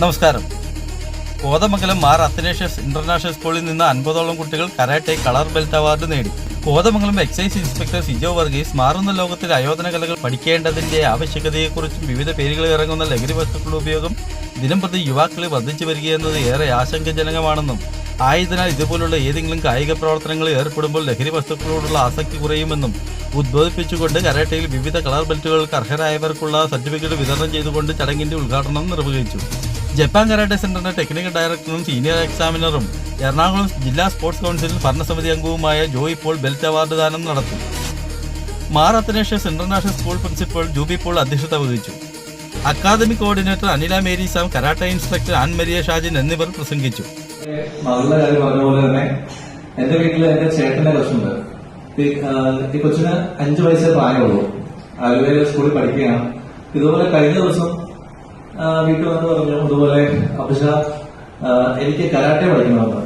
നമസ്കാരം. കോതമംഗലം മാർ അത്തനേഷ്യസ് ഇന്റർനാഷണൽ സ്കൂളിൽ നിന്ന് അൻപതോളം കുട്ടികൾ കരാട്ടെ കളർ ബെൽറ്റ് അവാർഡ് നേടി. കോതമംഗലം എക്സൈസ് ഇൻസ്പെക്ടർ സിജോ വർഗീസ് മാറുന്ന ലോകത്തിൽ അയോധന കലകൾ പഠിക്കേണ്ടതിന്റെ ആവശ്യകതയെക്കുറിച്ചും വിവിധ പേരുകളിൽ ഇറങ്ങുന്ന ലഹരി വസ്തുക്കളുടെ ഉപയോഗം ദിനംപ്രതി യുവാക്കളെ വർദ്ധിച്ചു വരികയെന്നത് ഏറെ ആശങ്കജനകമാണെന്നും ആയതിനാൽ ഇതുപോലുള്ള ഏതെങ്കിലും കായിക പ്രവർത്തനങ്ങളിൽ ഏർപ്പെടുമ്പോൾ ലഹരി വസ്തുക്കളോടുള്ള ആസക്തി കുറയുമെന്നും ഉദ്ബോധിപ്പിച്ചുകൊണ്ട് കരാട്ടയിൽ വിവിധ കളർ ബെൽറ്റുകൾക്ക് അർഹരായവർക്കുള്ള സർട്ടിഫിക്കറ്റ് വിതരണം ചെയ്തുകൊണ്ട് ചടങ്ങിന്റെ ഉദ്ഘാടനം നിർവഹിച്ചു. ജപ്പാൻ കരാട്ടെ സെന്ററിന്റെ ടെക്നിക്കൽ ഡയറക്ടറും സീനിയർ എക്സാമിനറും എറണാകുളം ജില്ലാ സ്പോർട്സ് കൗൺസിൽ ഭരണസമിതി അംഗവുമായ ജോയ് പോൾ ബെൽറ്റ് അവാർഡ് ദാനം നടത്തി. Mar Athanasius international school principal Juby Paul അധ്യക്ഷത വഹിച്ചു. Academic coordinator Anila Mary Sam karate instructor Ann Maria Shajin എന്നിവർ പ്രസംഗിച്ചു. മകളുടെ കാര്യം പറഞ്ഞ തന്നെ എന്റെ വീട്ടിൽ എന്റെ ചേട്ടന്റെ കൊച്ചുണ്ട് ഈ, കൊച്ചിന് അഞ്ചു വയസ്സേ പ്രായമുള്ളൂ. ആയുർവേദ സ്കൂളിൽ പഠിക്കുകയാണ്. ഇതുപോലെ കഴിഞ്ഞ ദിവസം വീട്ടിൽ വന്ന് പറഞ്ഞു അതുപോലെ അഭിഷ എനിക്ക് കരാട്ടെ പഠിക്കണമെന്ന്.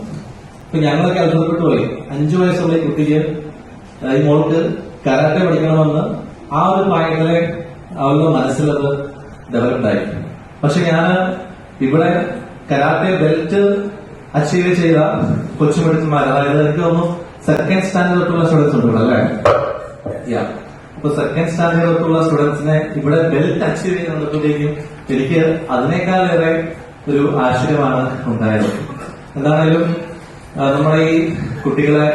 അപ്പൊ ഞങ്ങളൊക്കെ അത്ഭുതപ്പെട്ടു പോയി. അഞ്ചു വയസ്സുള്ള കുട്ടിക്ക് ഈ മോൾക്ക് കരാട്ടെ പഠിക്കണമെന്ന് ആ ഒരു പ്രായത്തിലെ അവളുടെ മനസ്സിലത് ഡെവലപ്ഡ് ആയി പക്ഷെ ഞാൻ ഇവിടെ കരാട്ടെ ബെൽറ്റ് അച്ചീവ് ചെയ്ത കൊച്ചുമിടുക്കന്മാർ അതായത് എനിക്ക് തോന്നുന്നു സെക്കൻഡ് സ്റ്റാൻഡേർഡ് തൊട്ടുള്ള സ്റ്റുഡൻസ് ഉണ്ട് അല്ലേ? യാ അപ്പൊ സെക്കൻഡ് സ്റ്റാൻഡേർഡ് തൊട്ടുള്ള സ്റ്റുഡൻസിനെ ഇവിടെ ബെൽറ്റ് അച്ചീവ് ചെയ്യുന്നപ്പോഴത്തേക്കും എനിക്ക് അതിനേക്കാളേറെ ഒരു ആശ്ചര്യമാണ് ഉണ്ടായത്. എന്താണേലും നമ്മുടെ ഈ കുട്ടികളെ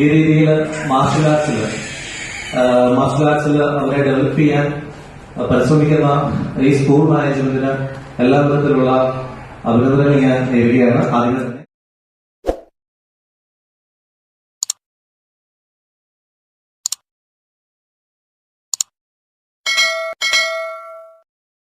ഈ രീതിയിൽ മാർഷൽ ആർട്സിൽ മാർഷൽ ആർട്സിൽ അവരെ ഡെവലപ്പ് ചെയ്യാൻ പരിശ്രമിക്കുന്ന ഈ സ്കൂൾ മാനേജ്മെന്റിന് എല്ലാ തരത്തിലുള്ള അഭിനന്ദനങ്ങൾ ഞാൻ നേരുകയാണ്. ആദ്യം